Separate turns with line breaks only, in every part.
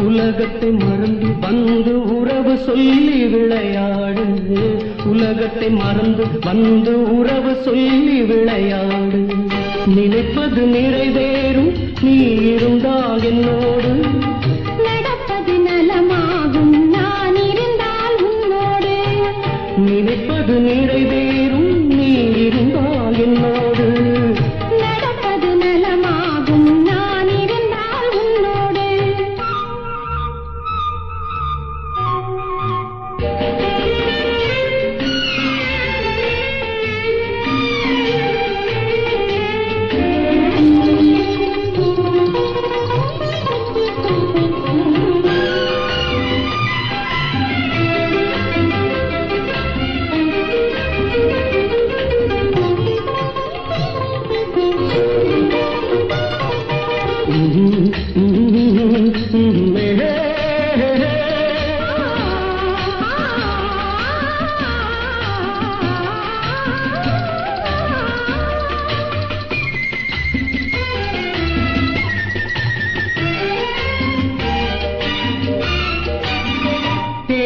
உலகத்தை மறந்து வந்து உறவு சொல்லி விளையாடு. உலகத்தை மறந்து வந்து உறவு சொல்லி விளையாடு. நினைப்பது நிறைவேறும் நீ இருந்தால் என்னோடு.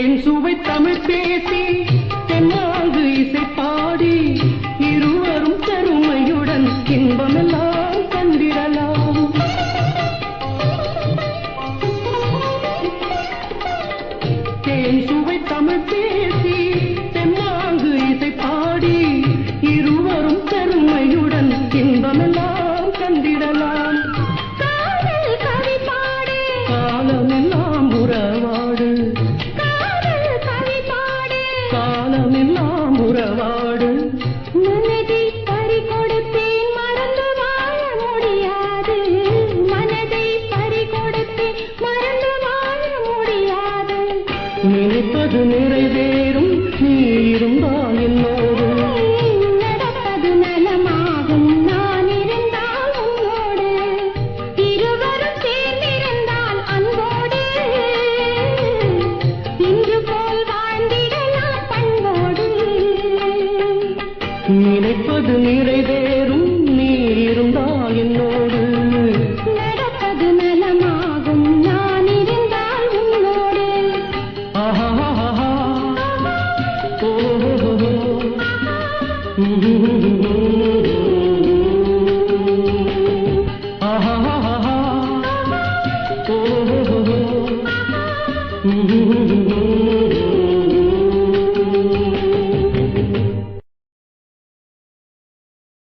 தேன் சுவை தமிழ் பேசி
தென்ன
நினைப்பது நிறைவேறும் நீ இருந்தால் என்னோடு.
நடப்பது நலமாகும் நான் இருந்தால் உன்னோடு. இருவரும் சேர்ந்திருந்தால் அன்போடு. இன்று போல் வாழ்ந்திடலாம் பண்போடு.
நினைப்பது நிறைவேறும் நீ இருந்தால் என்னோடு. Mm-hmm.